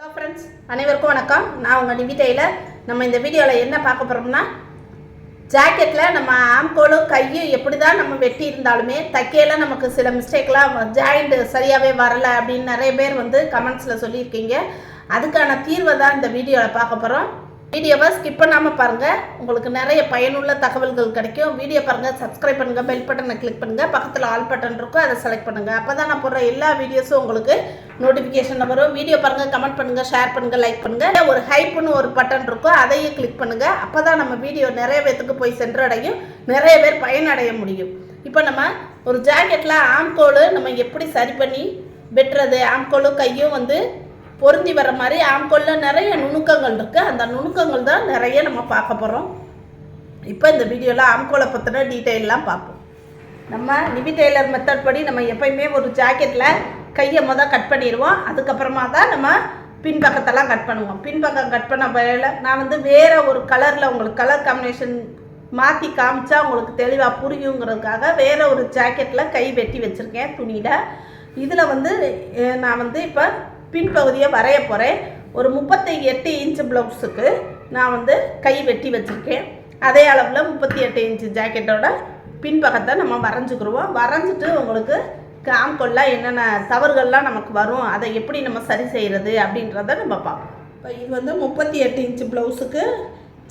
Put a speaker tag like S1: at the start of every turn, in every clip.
S1: Hello friends அனைவருக்கும் வணக்கம். நான் உங்கள் நிவிதையில் நம்ம இந்த வீடியோவில் என்ன பார்க்க போகிறோம்னா ஜாக்கெட்டில் நம்ம ஆம்கோலும் கையும் எப்படி தான் நம்ம வெட்டி இருந்தாலுமே தைக்கையில் நமக்கு சில மிஸ்டேக்லாம் ஜாயிண்ட் சரியாகவே வரலை அப்படின்னு நிறைய பேர் வந்து கமெண்ட்ஸில் சொல்லியிருக்கீங்க. அதுக்கான தீர்வை தான் இந்த வீடியோவில் பார்க்க போகிறோம் வீடியோவை ஸ்கிப் பண்ணாமல் பாருங்கள் உங்களுக்கு நிறைய பயனுள்ள தகவல்கள் கிடைக்கும். வீடியோ பாருங்கள் சப்ஸ்கிரைப் பண்ணுங்கள் பெல் பட்டனை கிளிக் பண்ணுங்கள் பக்கத்தில் ஆல் பட்டன் இருக்கும் அதை செலக்ட் பண்ணுங்கள் அப்போ தான் நான் போடுற எல்லா வீடியோஸும் உங்களுக்கு நோட்டிஃபிகேஷனில் வரும். வீடியோ பாருங்கள் கமெண்ட் பண்ணுங்கள் ஷேர் பண்ணுங்கள் லைக் பண்ணுங்கள் ஒரு ஹைப்புன்னு ஒரு பட்டன் இருக்கும் அதையும் கிளிக் பண்ணுங்கள் அப்போ தான் நம்ம வீடியோ நிறைய பேர்த்துக்கு போய் சென்றடையும் நிறைய பேர் பயனடைய முடியும். இப்போ நம்ம ஒரு ஜாக்கெட்டில் ஆம்கோல் நம்ம எப்படி சரி பண்ணி வெட்டுறது? ஆம்கோலும் கையும் வந்து பொருந்தி வர மாதிரி ஆம்கோல்ல நிறைய நுணுக்கங்கள் இருக்குது அந்த நுணுக்கங்கள் தான் நிறைய நம்ம பார்க்க போகிறோம் இப்போ இந்த வீடியோவில் ஆம்கோலை பற்றின டீட்டெயிலெலாம் பார்ப்போம். நம்ம நிவி டெய்லர் மெத்தட் படி நம்ம எப்பயுமே ஒரு ஜாக்கெட்டில் கையை மொதல் கட் பண்ணிடுவோம். அதுக்கப்புறமா தான் நம்ம பின்பக்கத்தெல்லாம் கட் பண்ணுவோம். பின்பக்கம் கட் பண்ண வேலை நான் வந்து வேறு ஒரு கலரில் உங்களுக்கு கலர் காம்பினேஷன் மாற்றி காமிச்சா உங்களுக்கு தெளிவாக புரியுங்கிறதுக்காக வேறு ஒரு ஜாக்கெட்டில் கை வெட்டி வச்சுருக்கேன் துணியில். இதில் வந்து நான் வந்து இப்போ பின்பகுதியை வரைய போகிறேன் ஒரு முப்பத்தி எட்டு இன்ச்சு ப்ளவுஸுக்கு நான் வந்து கை வெட்டி வச்சுருக்கேன். அதே அளவில் முப்பத்தி எட்டு இன்ச்சு ஜாக்கெட்டோட பின்பக்கத்தை நம்ம வரைஞ்சிக்கிடுவோம் வரைஞ்சிட்டு உங்களுக்கு காம்கொள்ள என்னென்ன தவறுகள்லாம் நமக்கு வரும் அதை எப்படி நம்ம சரி செய்கிறது அப்படின்றத நம்ம பார்ப்போம். இப்போ இது வந்து முப்பத்தி எட்டு இன்ச்சு ப்ளவுஸுக்கு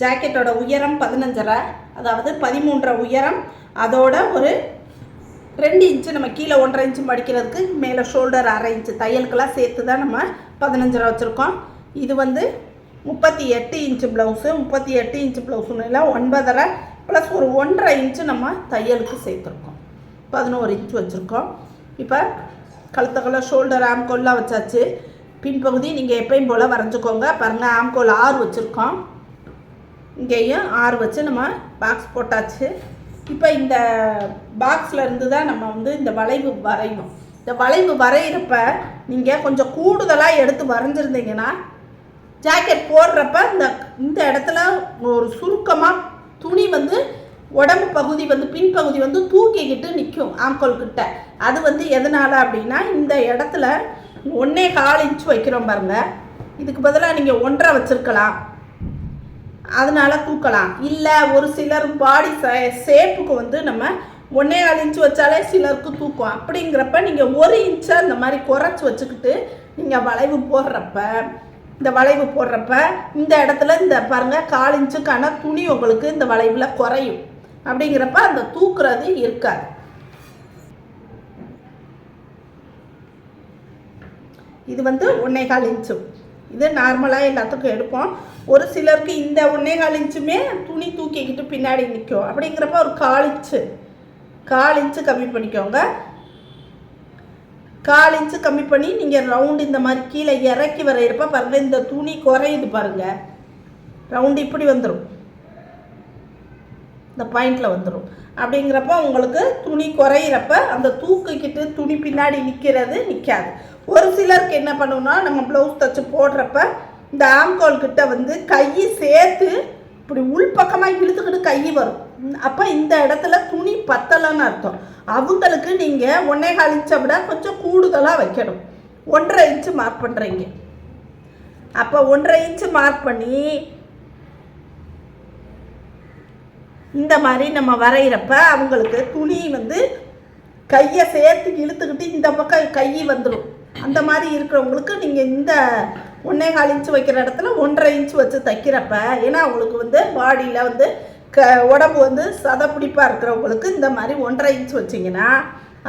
S1: ஜாக்கெட்டோட உயரம் பதினஞ்சரை அதாவது பதிமூன்றரை உயரம். அதோட ஒரு ரெண்டு இன்ச்சு நம்ம கீழே ஒன்றரை இன்ச்சு மடிக்கிறதுக்கு மேலே ஷோல்டர் அரை இன்ச்சு. தையலுக்கெல்லாம் சேர்த்து தான் நம்ம பதினஞ்சரை வச்சுருக்கோம். இது வந்து முப்பத்தி எட்டு இன்ச்சு ப்ளவுஸு முப்பத்தி எட்டு இன்ச்சு ப்ளவுஸுன்னு ஒன்பதரை ப்ளஸ் ஒரு ஒன்றரை இன்ச்சு நம்ம தையலுக்கு சேர்த்துருக்கோம். பதினோரு இன்ச்சு வச்சுருக்கோம். இப்போ கழுத்தக்கெல்லாம் ஷோல்டர் ஆம்கோல்லாம் வச்சாச்சு. பின்பகுதி நீங்கள் எப்பயும் போல் வரைஞ்சிக்கோங்க. பாருங்கள் ஆம்கோல் ஆறு வச்சுருக்கோம். இங்கேயும் ஆறு வச்சு நம்ம பாக்ஸ் போட்டாச்சு. இப்போ இந்த பாக்ஸில் இருந்து தான் நம்ம வந்து இந்த வளைவு வரையணும். இந்த வளைவு வரைகிறப்ப நீங்கள் கொஞ்சம் கூடுதலாக எடுத்து வரைஞ்சிருந்தீங்கன்னா ஜாக்கெட் போடுறப்ப இந்த இந்த இடத்துல ஒரு சுருக்கமாக துணி வந்து உடம்பு பகுதி வந்து பின்பகுதி வந்து தூக்கிக்கிட்டு நிற்கும் ஆம்கோல் கிட்ட. அது வந்து எதனால் அப்படின்னா இந்த இடத்துல ஒன்றே கால் இன்ச் வைக்கிறோம் பாருங்கள் இதுக்கு பதிலாக நீங்கள் ஒன்றரை வச்சுருக்கலாம். அதனால தூக்கலாம். இல்லை ஒரு சிலர் பாடி ஷேப்புக்கு வந்து நம்ம ஒன்றே கால் இன்ச்சு வச்சாலே சிலருக்கு தூக்கும். அப்படிங்கிறப்ப நீங்கள் ஒரு இன்ச்சை இந்த மாதிரி குறைச்சி வச்சுக்கிட்டு நீங்கள் வளைவு போடுறப்ப இந்த வளைவு போடுறப்ப இந்த இடத்துல இந்த பாருங்கள் கால் இன்ச்சுக்கான துணி உங்களுக்கு இந்த வளைவில் குறையும். அப்படிங்கிறப்ப அந்த தூக்குறது இருக்காது. இது வந்து ஒன்றே கால் இன்ச்சு இது நார்மலாக எல்லாத்துக்கும் எடுப்போம். ஒரு சிலருக்கு இந்த ஒன்றே கால் இன்ச்சுமே துணி தூக்கிக்கிட்டு பின்னாடி நிற்கும் அப்படிங்கிறப்ப ஒரு கால் இன்ச்சு. கால் இன்ச்சு கம்மி பண்ணிக்கோங்க. கால் இன்ச்சு கம்மி பண்ணி நீங்கள் ரவுண்டு இந்த மாதிரி கீழே இறக்கி வரைகிறப்ப பாருங்கள் இந்த துணி குறையுது பாருங்கள் ரவுண்டு இப்படி வந்துடும் இந்த பாயிண்டில் வந்துடும் அப்படிங்கிறப்ப உங்களுக்கு துணி குறையிறப்ப அந்த தூக்கிக்கிட்டு துணி பின்னாடி நிற்கிறது நிற்காது ஒரு சிலருக்கு என்ன பண்ணுவோம்னா நம்ம ப்ளவுஸ் தச்சு போடுறப்ப இந்த ஆம்கோல் கிட்ட வந்து கை சேர்த்து இப்படி உள்பக்கமாக இழுத்துக்கிட்டு கை வரும். அப்போ இந்த இடத்துல துணி பத்தலைன்னு அர்த்தம். அவங்களுக்கு நீங்கள் ஒன்றே கால் இன்ச்சை விட கொஞ்சம் கூடுதலாக வைக்கணும். ஒன்றரை இன்ச்சு மார்க் பண்ணுறீங்க அப்போ ஒன்றரை இன்ச்சு மார்க் பண்ணி இந்த மாதிரி நம்ம வரைகிறப்ப அவங்களுக்கு துணி வந்து கையை சேர்த்து இழுத்துக்கிட்டு இந்த பக்கம் கை வந்துடும் அந்த மாதிரி இருக்கிறவங்களுக்கு நீங்கள் இந்த ஒன்றே கால் இன்ச்சு வைக்கிற இடத்துல ஒன்றரை இன்ச்சு வச்சு தைக்கிறப்ப ஏன்னா அவங்களுக்கு வந்து பாடியில் வந்து க உடம்பு வந்து சதப்பிடிப்பாக இருக்கிறவங்களுக்கு இந்த மாதிரி ஒன்றரை இன்ச்சு வச்சிங்கன்னா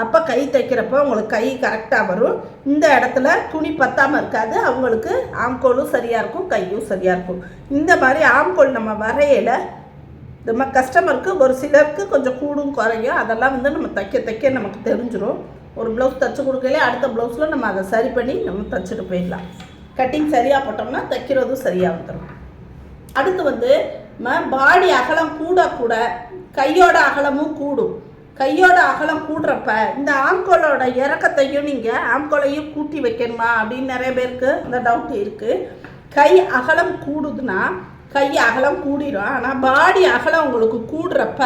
S1: அப்போ கை தைக்கிறப்ப உங்களுக்கு கை கரெக்டாக வரும். இந்த இடத்துல துணி பத்தாமல் இருக்காது. அவங்களுக்கு ஆம்கோலும் சரியாக இருக்கும் கையும் சரியாக இருக்கும். இந்த மாதிரி ஆம்கோல் நம்ம வரையில் நம்ம கஸ்டமருக்கு ஒரு சிலருக்கு கொஞ்சம் கூடும் குறையும். அதெல்லாம் வந்து நம்ம தைக்க தைக்க நமக்கு தெரிஞ்சிடும் ஒரு ப்ளவுஸ் தைச்சு கொடுக்கல அடுத்த ப்ளவுஸில் நம்ம அதை சரி பண்ணி நம்ம தைச்சிட்டு போயிடலாம். கட்டிங் சரியாக போட்டோம்னா தைக்கிறதும் சரியாக வந்துடும் அடுத்து வந்து நம்ம பாடி அகலம் கூட கூட கையோட அகலமும் கூடும். கையோட அகலம் கூடுறப்ப இந்த ஆம்கோலோட இறக்கத்தையும் நீங்கள் ஆம்கோலையும் கூட்டி வைக்கணுமா அப்படின்னு நிறைய பேருக்கு இந்த டவுட் இருக்குது கை அகலம் கூடுதுன்னா கை அகலம் கூடிரும். ஆனால் பாடி அகலம் உங்களுக்கு கூடுறப்ப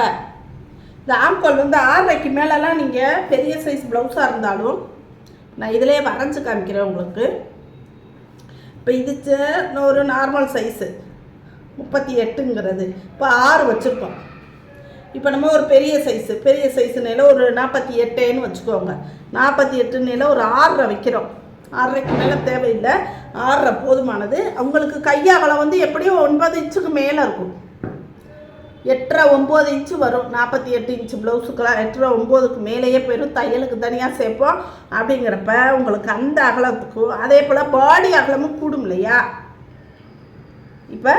S1: இந்த ஆம்கோல் வந்து ஆறரைக்கு மேலெலாம் நீங்கள் பெரிய சைஸ் ப்ளவுஸாக இருந்தாலும் நான் இதிலே வரைஞ்சி காமிக்கிறேன் உங்களுக்கு. இப்போ இது ஒரு நார்மல் சைஸு முப்பத்தி எட்டுங்கிறது. இப்போ ஆறு வச்சுருக்கோம். இப்போ நம்ம ஒரு பெரிய சைஸு பெரிய சைஸுனால ஒரு நாற்பத்தி எட்டேன்னு வச்சுக்கோங்க. நாற்பத்தி எட்டுனால ஒரு ஆறரை வைக்கிறோம். ஆறரைக்கு மேலே தேவையில்லை. ஆறரை போதுமானது. அவங்களுக்கு கையாகலம் வந்து எப்படியும் ஒன்பது இன்ச்சுக்கு மேலே இருக்கும். எட்டரை ஒம்பது இன்ச்சு வரும். நாற்பத்தி எட்டு இன்ச்சு ப்ளவுஸுக்கெல்லாம் எட்டரை ஒம்போதுக்கு மேலேயே போயிடும் தையலுக்கு தனியாக சேர்ப்போம். அப்படிங்கிறப்ப உங்களுக்கு அந்த அகலத்துக்கும் அதே போல் பாடி அகலமும் கூடும் இல்லையா? இப்போ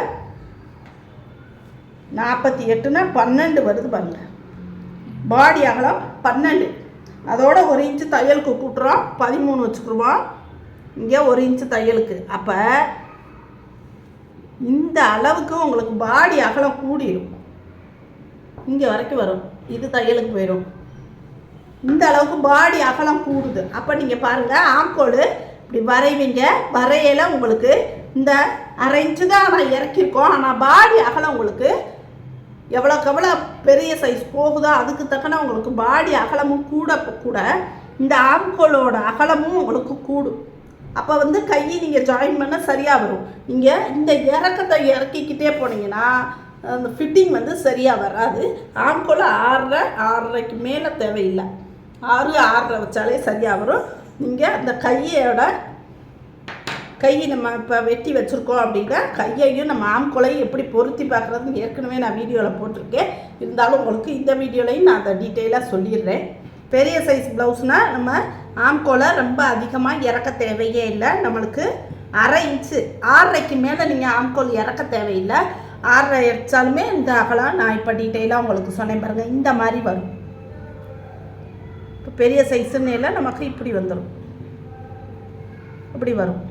S1: நாற்பத்தி எட்டுனா பன்னெண்டு வருது பாருங்க. பாடி அகலம் பன்னெண்டு. அதோட ஒரு இன்ச்சு தையலுக்கு கூட்டுறோம். பதிமூணு வச்சுக்கிருவோம். இங்கே ஒரு இன்ச்சு தையலுக்கு. அப்போ இந்த அளவுக்கு உங்களுக்கு பாடி அகலம் கூடிரும். இங்கே வரைக்கும் வரும். இது தையலுக்கு போயிடும். இந்த அளவுக்கு பாடி அகலம் கூடுது. அப்போ நீங்கள் பாருங்கள் ஆம்கோடு இப்படி வரைவீங்க. வரையில உங்களுக்கு இந்த அரை இன்ச்சு தான் ஆனால் இறக்கியிருக்கோம். ஆனால் பாடி அகலம் உங்களுக்கு எவ்வளோக்கு எவ்வளோ பெரிய சைஸ் போகுதோ அதுக்கு தக்கன உங்களுக்கு பாடி அகலமும் கூட கூட இந்த ஆம்கோலோட அகலமும் உங்களுக்கு கூடும். அப்போ வந்து கையை நீங்கள் ஜாயின் பண்ண சரியாக வரும். நீங்கள் இந்த இறக்கத்தை இறக்கிக்கிட்டே போனீங்கன்னா அந்த ஃபிட்டிங் வந்து சரியாக வராது. ஆம்கோல் ஆறரை ஆறரைக்கு மேலே தேவையில்லை. ஆறு ஆறரை வச்சாலே சரியாக வரும். நீங்கள் அந்த கையோட கையை நம்ம இப்போ வெட்டி வச்சுருக்கோம் அப்படின்னா கையையும் நம்ம ஆம்கொலையும் எப்படி பொருத்தி பார்க்குறதுன்னு ஏற்கனவே நான் வீடியோவில் போட்டிருக்கேன். இருந்தாலும் உங்களுக்கு இந்த வீடியோலையும் நான் அதை டீட்டெயிலாக சொல்லிடுறேன். பெரிய சைஸ் ப்ளவுஸ்னால் நம்ம ஆம்கோலை ரொம்ப அதிகமாக இறக்க தேவையே இல்லை. நம்மளுக்கு அரை இன்ச்சு ஆறரைக்கு மேலே நீங்கள் ஆம்கோல் இறக்க தேவையில்லை. ஆறரை அடித்தாலுமே இந்த அகலம் நான் இப்போ டீட்டெயிலாக உங்களுக்கு சொன்னேன் பாருங்கள் இந்த மாதிரி வரும். இப்போ பெரிய சைஸுன்னு எல்லாம் நமக்கு இப்படி வந்துடும் இப்படி வரும்.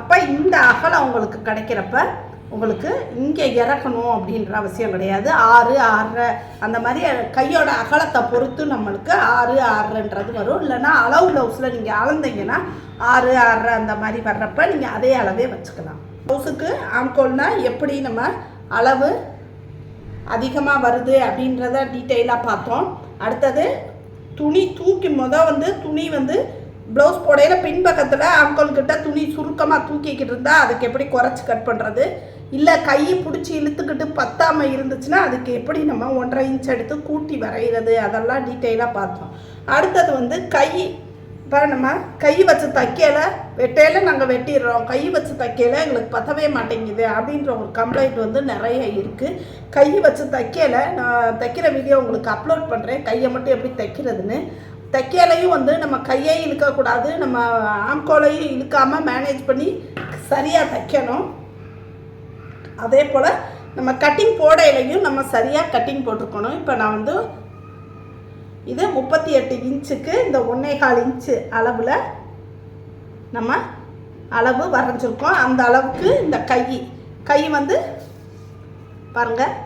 S1: அப்போ இந்த அகலம் உங்களுக்கு கிடைக்கிறப்ப உங்களுக்கு இங்கே இறக்கணும் அப்படின்ற அவசியம் கிடையாது. ஆறு ஆறரை அந்த மாதிரி கையோட அகலத்தை பொறுத்து நம்மளுக்கு ஆறு ஆறுன்றது வரும். இல்லைன்னா அளவு ப்ளவுஸில் நீங்கள் அளந்தீங்கன்னா ஆறு ஆறரை அந்த மாதிரி வர்றப்ப நீங்கள் அதே அளவே வச்சுக்கலாம். ப்ளவுஸுக்கு ஆம்கோல்னால் எப்படி நம்ம அளவு அதிகமாக வருது அப்படின்றத டீட்டெயிலாக பார்த்தோம். அடுத்தது துணி தூக்கி முத வந்து துணி வந்து ப்ளவுஸ் போடையில பின்பக்கத்தில் ஆம்கோல் கிட்ட துணி சுருக்கமாக தூக்கிக்கிட்டு இருந்தால் அதுக்கு எப்படி குறைச்சி கட் பண்ணுறது இல்லை கையை பிடிச்சி இழுத்துக்கிட்டு பத்தாமல் இருந்துச்சுன்னா அதுக்கு எப்படி நம்ம ஒன்றரை இன்ச் எடுத்து கூட்டி வரைகிறது அதெல்லாம் டீட்டெயிலாக பார்த்தோம். அடுத்தது வந்து கை இப்போ நம்ம கை வச்சு தைக்கல வெட்டையில நாங்கள் வெட்டிடுறோம். கை வச்சு தைக்கல எங்களுக்கு பத்தவே மாட்டேங்குது அப்படின்ற ஒரு கம்ப்ளைண்ட் வந்து நிறைய இருக்குது கை வச்சு தைக்கல நான் தைக்கிற வீடியோ உங்களுக்கு அப்லோட் பண்ணுறேன் கையை மட்டும் எப்படி தைக்கிறதுன்னு. தைக்கலையும் வந்து நம்ம கையை இழுக்கக்கூடாது. நம்ம ஆம்கோலையும் இழுக்காமல் மேனேஜ் பண்ணி சரியாக தைக்கணும். அதே போல் நம்ம கட்டிங் போடையிலையும் நம்ம சரியாக கட்டிங் போட்டிருக்கணும். இப்போ நான் வந்து இது முப்பத்தி எட்டு இன்ச்சுக்கு இந்த ஒன்றே கால் இன்ச்சு அளவில் நம்ம அளவு வரைஞ்சிருக்கோம். அந்த அளவுக்கு இந்த கை கை வந்து பாருங்கள்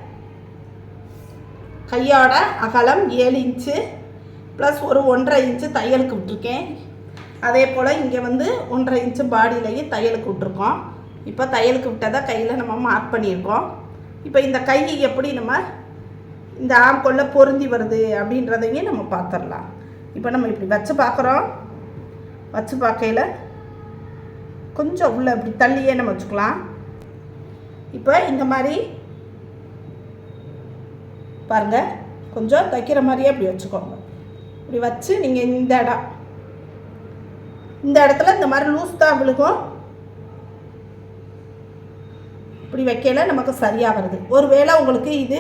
S1: கையோட அகலம் ஏழு இன்ச்சு ப்ளஸ் ஒரு ஒன்றரை இன்ச்சு தையலுக்கு விட்டுருக்கேன். அதே போல் இங்கே வந்து ஒன்றரை இன்ச்சு பாடியிலையும் தையலுக்கு விட்டுருக்கோம். இப்போ தையலுக்கு விட்டதை கையில் நம்ம மார்க் பண்ணியிருக்கோம். இப்போ இந்த கை எப்படி நம்ம இந்த ஆம்கொள்ள பொருந்தி வருது அப்படின்றதையும் நம்ம பார்த்துடலாம். இப்போ நம்ம இப்படி வச்சு பார்க்குறோம். வச்சு பார்க்கையில் கொஞ்சம் உள்ள இப்படி தள்ளியே நம்ம வச்சுக்கலாம். இப்போ இந்த மாதிரி பாருங்கள் கொஞ்சம் தைக்கிற மாதிரியே இப்படி வச்சுக்கோங்க. இப்படி வச்சு நீங்கள் இந்த இடம் இந்த இடத்துல இந்த மாதிரி லூஸ் தான் விழுகும். இப்படி வைக்கல நமக்கு சரியாக வருது ஒருவேளை உங்களுக்கு இது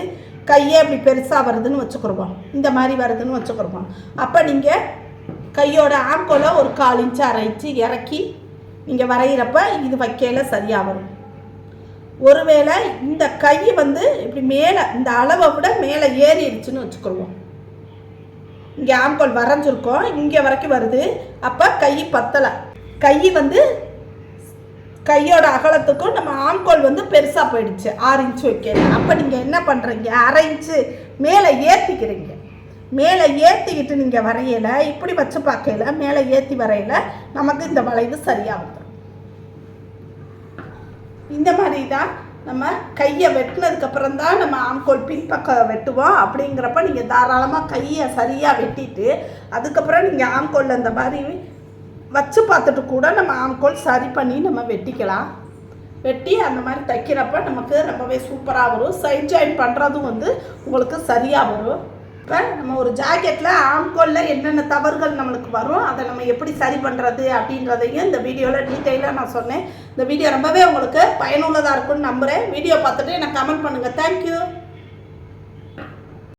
S1: கையே இப்படி பெருசாக வருதுன்னு வச்சுக்கிறோம். இந்த மாதிரி வருதுன்னு வச்சுக்கிறோம். அப்போ நீங்கள் கையோட ஆம்கோலை ஒரு கால் இன்ச்சு அரை இறக்கி நீங்கள் வரைகிறப்ப இது வைக்கல சரியாக வரும் ஒருவேளை இந்த கை வந்து இப்படி மேலே இந்த அளவை விட மேலே ஏறிடுச்சுன்னு வச்சுக்கிடுவோம் இங்கே ஆம்கோல் வரைஞ்சிருக்கோம் இங்கே வரைக்கும் வருது. அப்போ கை பத்தலை. கை வந்து கையோட அகலத்துக்கும் நம்ம ஆம்கோல் வந்து பெருசாக போயிடுச்சு. ஆறு இன்ச்சு வைக்கல. அப்போ நீங்கள் என்ன பண்ணுறீங்க அரை இன்ச்சு மேலே ஏற்றிக்கிறீங்க மேலே ஏற்றிக்கிட்டு நீங்கள் வரையலை. இப்படி வச்சு பார்க்கல மேலே ஏற்றி வரையில நமக்கு இந்த வளைவு சரியாக வந்துடும் இந்த மாதிரி தான் நம்ம கையை வெட்டினதுக்கப்புறம் தான் நம்ம ஆம்கோல் பின்பக்கம் வெட்டுவோம். அப்படிங்கிறப்ப நீங்கள் தாராளமாக கையை சரியாக வெட்டிட்டு அதுக்கப்புறம் நீங்கள் ஆம்கோலில் இந்த மாதிரி வச்சு பார்த்துட்டு கூட நம்ம ஆம்கோல் சரி பண்ணி நம்ம வெட்டிக்கலாம். வெட்டி அந்த மாதிரி தைக்கிறப்ப நமக்கு ரொம்பவே சூப்பராக வரும். சைட் ஜாயின் பண்ணுறதும் வந்து உங்களுக்கு சரியாக வரும். இப்போ நம்ம ஒரு ஜாக்கெட்டில் ஆம்கோலில் என்னென்ன தவறுகள் நம்மளுக்கு வரும் அதை நம்ம எப்படி சரி பண்ணுறது அப்படின்றதையும் இந்த வீடியோவில் டீட்டெயிலாக நான் சொன்னேன். இந்த வீடியோ ரொம்பவே உங்களுக்கு பயனுள்ளதாக இருக்கும்னு நம்புகிறேன் வீடியோ பார்த்துட்டு எனக்கு கமெண்ட் பண்ணுங்கள் தேங்க்யூ